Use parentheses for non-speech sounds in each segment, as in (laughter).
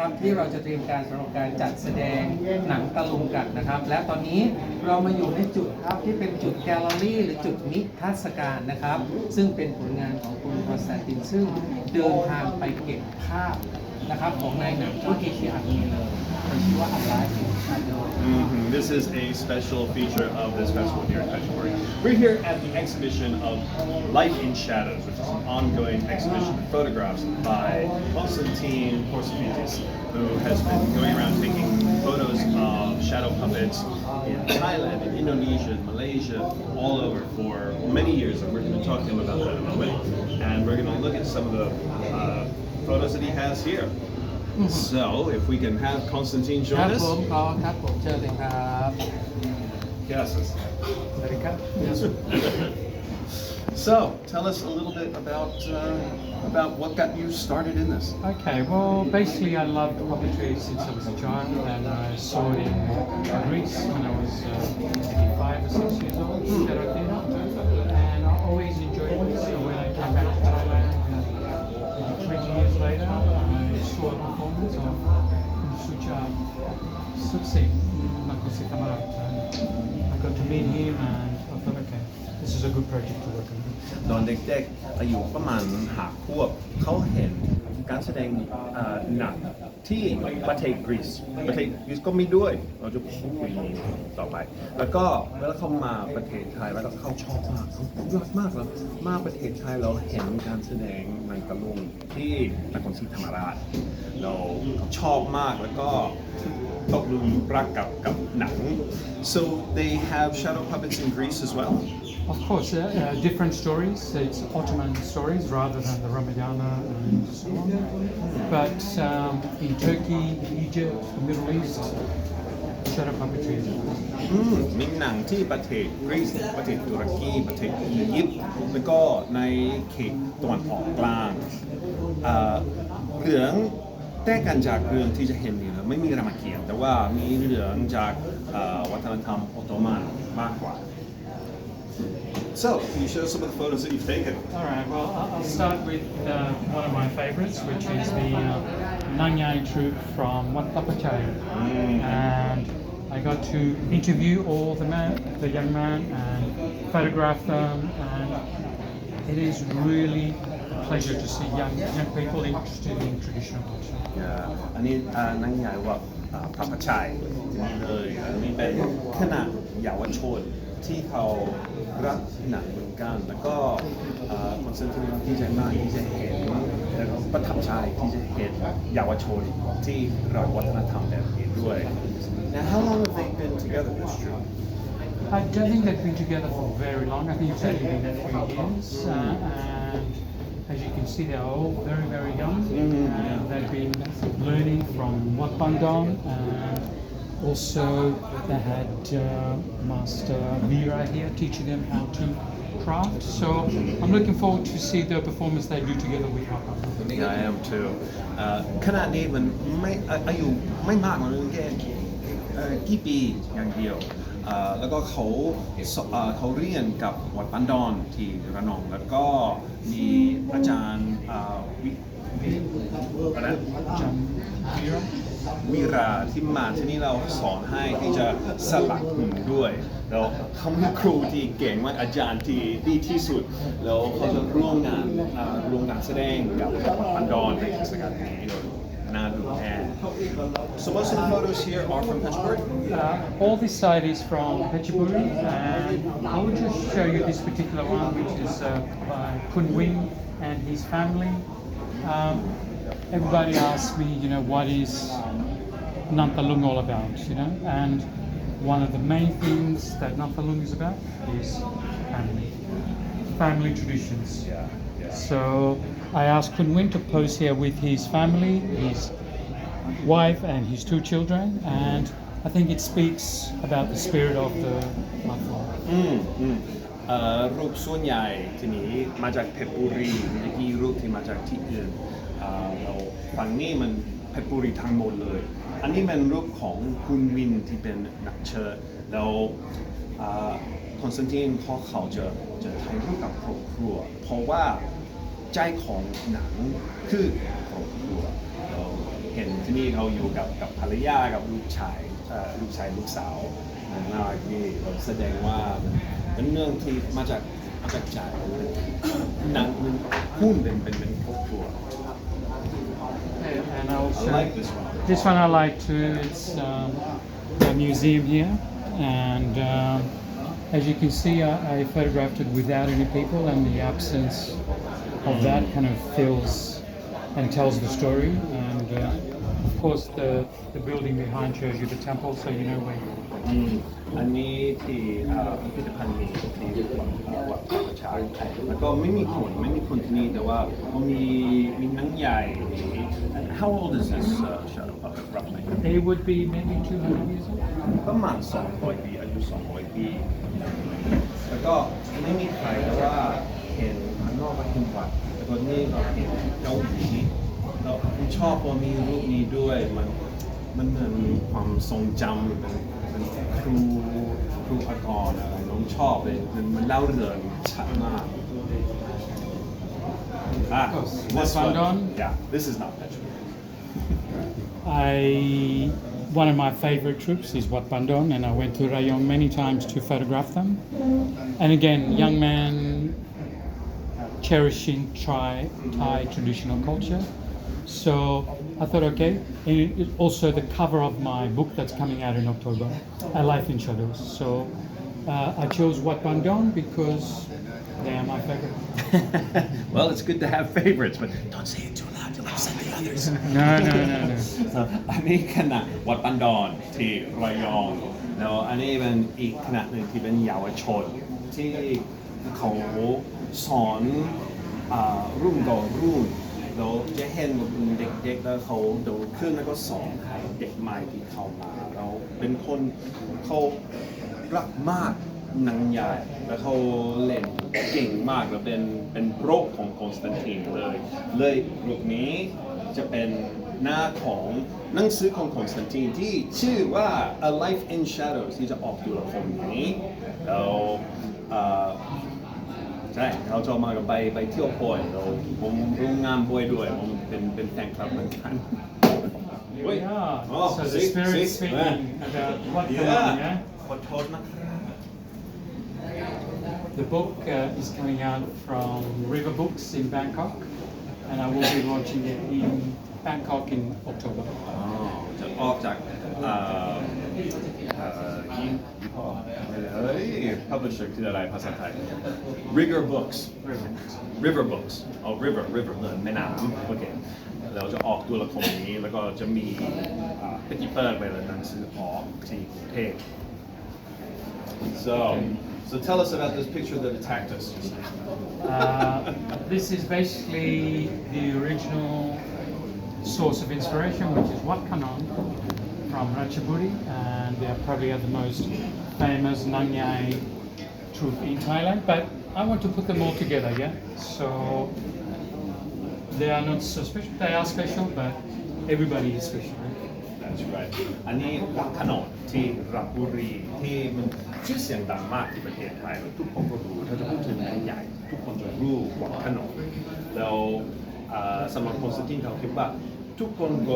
ครับที่เราจะเตรียมการสำหรับการจัดแสดงหนังตะลุงกันนะครับ และตอนนี้เรามาอยู่ในจุดครับที่เป็นจุดแกลเลอรี่ หรือจุดนิทรรศการนะครับ ซึ่งเป็นผลงานของคุณคอนสแตนตินซึ่งเดินทางไปเก็บภาพนะครับของนายหนังชุดเอเชียอันนี้เลยเป็นชื่อว่า Alive in Shadow Mhm. This is a special feature of this festival here in Peshawar. We're here at the exhibition of Life in Shadows, which is an ongoing exhibition of photographs by Konstantin Porsofitis, who has been going around taking photos of shadow puppets in Thailand, in Indonesia, in Malaysia, all over for many years. And we're going to talk to him about that in a moment. And we're going to look at some of the uh, photos that he has here. So, if we can have Konstantin ครั join บ us. ผมขอครับผมเชิญเลยครับ Yes. สวัสดีครับ (laughs) So, tell us a little bit about uh, about what got you started in this. Okay, well, basically, I loved puppetry since I was a child, and I saw it in Greece when I was uh, maybe five or six years old, Shadow Theatre, and I always enjoyed it. So when I came back to Sutsi, Makosi Tamarat, and I got to meet him, and I thought, okay, this is a good project to work on. ตอนเด็กๆอายุประมาณหาขวบเขาเห็น การแสดงหนังที่ประเทศกรีซประเทศกรีซก็มีด้วย เราจะพูดคุยต่อไป แล้วก็เวลาเขามาประเทศไทยแล้วก็เขาชอบมากเขายอดมากแล้วมาประเทศไทยเราเห็นการแสดงหนังตะลุงที่นครศรีธรรมราชเราชอบมากแล้วก็ตกลุมรักกับกับหนัง So they have shadow puppets in Greece as well. Of course, uh, uh, different stories. It's Ottoman stories rather than the Ramayana and so on. But um, in Turkey, Egypt, the Middle East, shadow puppetry is อืมมีหนังที่ประเทศกรีซประเทศตุรกีประเทศอียิปต์แล้วก็ในเขตตะวันออกกลางเอ่อเรื่องแตกกันจากเรื่องที่จะเห็นนี่นะไม่มีรามเกียรติ์แต่ว่ามีเรื่องจากอ่อวัฒนธรรมออตโตมันมากกว่า So, can you show some of the photos that you've taken? All right. Well, I'll I'll start with uh, one of my favourites, which is the uh, Nanyai troupe from Wat Papachai, and I got to interview all the man, the young man, and photograph them, and it is really a pleasure to see young young people interested in traditional culture. อ่าอันนี้อ่านางใหญ่ว่าอ่าพระพชัยนี่เลยอันนี้เป็นขณะเยาวชน ที่เขารักหนังเหมือนกัน แล้วก็อ่าคอนเสิร์ตที่ดีใจมากที่จะเห็นแล้วก็ประทับใจที่จะเห็นเยาวชนที่เราวัฒนธรรมแบบนี้ด้วย Now, how long have they been together, this troupe? I don't think they've been together for very long. I think it's only been a few years. Uh, and as you can see, they're all very, very young. And they've been learning from Wat Bandong. And also, they had uh, Master Mira here teaching them how to craft. So I'm looking forward to see the performance they do together with Wat Bandong. I am too เอ่อขณะนี้มันไม่อ่ะอายุไม่มากมันแค่เอ่อกี่ปีอย่างเดียวเอ่อแล้วก็เขาสเอ่อเขาเรียนกับวัดปันดอนที่ระนอง แล้วก็มีอาจารย์เอ่อวิอะไรนะ John Mira. วิราที่มาที่นี่เราสอนให้ที่จะสลักหุ่นด้วย แล้วเขาเป็นครูที่เก่งมากอาจารย์ที่ดีที่สุด แล้วเขาจะร่วมงานอ่าร่วมงานแสดงกับวัดปันดอนในเทศกาลนี้น่าดูแน่ So, most of the photos here are from Peshawar. Uh, all this side is from Phetchaburi, and I will just show you this particular one, which is uh, by Kun Wing and his family. Um, everybody asks me, you know, what is Nantalung all about, you know? And one of the main things that Nantalung is about is family, family traditions. Yeah, yeah. So I asked Kunwin to pose here with his family, his wife, and his two children, and I think it speaks about the spirit of the platform. Mm, mm. รูปส่วนใหญ่ที่นี้มาจากเพชรบุรีมีกี่รูปที่มาจากที่อื่นเราฝั่งนี้มันเพชรบุรีทั้งหมดเลย อันนี้เป็นรูปของคุณวินที่เป็นนักเชิญแล้วคอนสแตนตินเขาเขาจะจะถ่ายรูปกับครอบครัว เพราะว่าใจของหนังคือครอบครัวแล้วเห็นที่นี่เขาอยู่กับกับภรรยากับลูกชายลูกชายลูกสาวน่ารักดีเราแสดงว่า เป็นเรื่องที่มาจากมาจากใจหนังมันหุ้นเป็นเป็นเป็นครอบครัว And I I also like this one This one I like too. It's um, a museum here, and um, as you can see, I, I photographed it without any people, and the absence of that kind of fills and tells the story. And uh, of course, the the building behind shows you the temple, so you know where. you're. อืมอันนี้ที่เอ่อพิพิธภัณฑ์นี้ที่วัดเอ่อวัดประชาแล้วก็ไม่มีคนไม่มีคนที่นี่แต่ว่าเขามีมีหนังใหญ่ How old is this uh, shadow puppet roughly It would be maybe 200 years old. ประมาณ200ปีอายุ200ปีแล้วก็ไม่มีใครแต่ว่าเห็นข้างนอกก็เห็นวัดแต่คนนี้ก็เห็นเกาหลีแล้วผมชอบว่ามีรูปนี้ด้วยมันมันเหมือนความทรงจำเป็น เป็นครูครูอากรอะไรน้องชอบเลยมันมันเล่าเรื่องชัดมากอ่ะ course. this Wat one Bandon? yeah this is not Petra I one of my favorite trips is Wat Bandon, and I went to Rayong many times to photograph them. And again, young man cherishing Thai, Thai traditional culture. So I thought, okay, and it, it also the cover of my book that's coming out in October, A Life in Shadows. So uh, I chose Wat Bandon because they are my favorite. well it's good to have favorites but don't say it too loud you'll upset the others (laughs) No, no, no, no. อันนี้ขณะวัดปันดอนที่ระยองแล้วอันนี้เป็นอีกขณะหนึ่งที่เป็นเยาวชน ที่เขาสอนอารุ่นต่อรุ่น (laughs) แล้วจะเห็นว่าเป็นเด็กๆแล้วเขาโดนขึ้นแล้วก็สอนให้เด็กใหม่ที่เข้ามาแล้วเป็นคนเขารักมากหนังใหญ่แล้วเขาเล่นเก่งมากแล้วเป็นเป็นโรคของคอนสแตนตินเลย เลยรูปนี้จะเป็นหน้าของหนังสือของคอนสแตนตินที่ชื่อว่า A Life in Shadows ที่จะออกตุลาคมนี้แล้ว (laughs) ใช่เราจะมากับไปไปเที่ยวบ่อยเราผมร่วมงานบ่อยด้วยผมเป็นเป็นแฟนคลับเหมือนกันเฮ้ย Yeah. อ๋อ so the see, spirit see, speaking about what can yeah. yeah? ขอโทษนะครับ The book uh, is coming out from River Books in Bangkok, and I will be launching it in Bangkok in October. อ๋อจะออกจากเอ่อเอ่อ ยี่ยี่ห้อเฮ้ย publisher คืออะไรภาษาไทย Rigor Books River Books. River Books เอา River River เหมือนแม่น้ำโอเคแล้วจะออกตัวละครนี้ แล้วก็จะมีอ่าเป็นที่เปิดไปเลยหนังสือออกที่กรุงเทพ so so tell us about this picture that attacked us just now. Uh, this is basically the original source of inspiration, which is Wat Kanon from Ratchaburi, and they're probably the most famous Nanyai troupe in Thailand. But I want to put them all together, yeah? So they are not so special, they are special, but everybody is special. right? That's right อันนี้วัดขนนที่รับบุรีที่มันชื่อเสียงดังมากที่ประเทศไทยแล้วทุกคนก็รู้ถ้าจะพูดถึงหนังใหญ่ ทุกคนจะรู้วัดขนนแล้วอ่าสำหรับคอนสแตนตินเขาคิดว่าทุกคนก็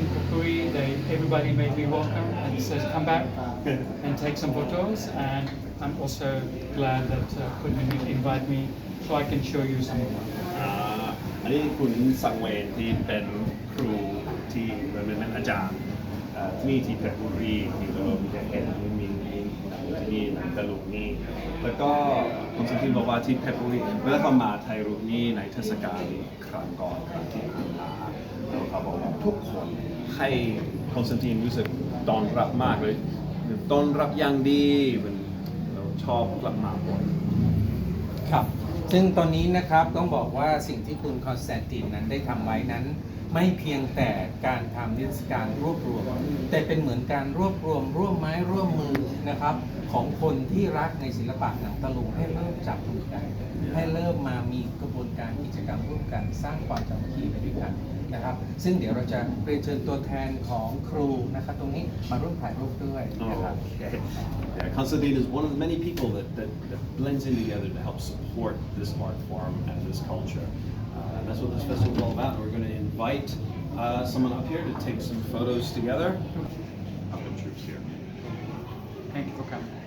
in Kukui, they everybody made me welcome and says come back and take some photos. And I'm also glad that uh, Kun invite me so I can show you some of them. อ่าอันนี้คุณสังเวนที่เป็นครูที่เป็นอาจารย์อ่าที่นี่ที่เพชรบุรีที่เราจะเห็นมีมีที่ นี่หนังตะลุงนี่แล้วก็คุณสังทินบอกว่าที่เพชรบุรีเมื่อเขามาไทยรูนี่ในเทศกาลครั้งก่อนครั้งที่ผ่านมาแล้วเขาบอกว่าทุกคนให้คอนสแตนตินรู้สึกต้อนรับมากเลยต้อนรับอย่างดีมันเราชอบกลับมาบ่อยครับ ซึ่งตอนนี้นะครับต้องบอกว่าสิ่งที่คุณคอนสแตนตินนั้นได้ทำไว้นั้น ไม่เพียงแต่การทำนิทรรศการรวบรวม แต่เป็นเหมือนการรวบรวม ร่วมไม้ร่วมมือนะครับ ของคนที่รักในศิลปะหนังตะลุงให้เริ่มจับมือกัน ให้เริ่มมามีกระบวนการกิจกรรมร่วมกันสร้างความสามัคคีไปด้วยกันนะครับ ซึ่งเดี๋ยวเราจะเรียนเชิญตัวแทนของครูนะครับ ตรงนี้มาร่วมถ่ายรูปด้วยนะครับ Okay. Yeah, Constantine is one of the many people that, that, that blends in together to help support this art form and this culture. Uh, and that's what this festival is all about. We're going to invite uh, someone up here to take some photos together. Up the troops here. Thank you for coming.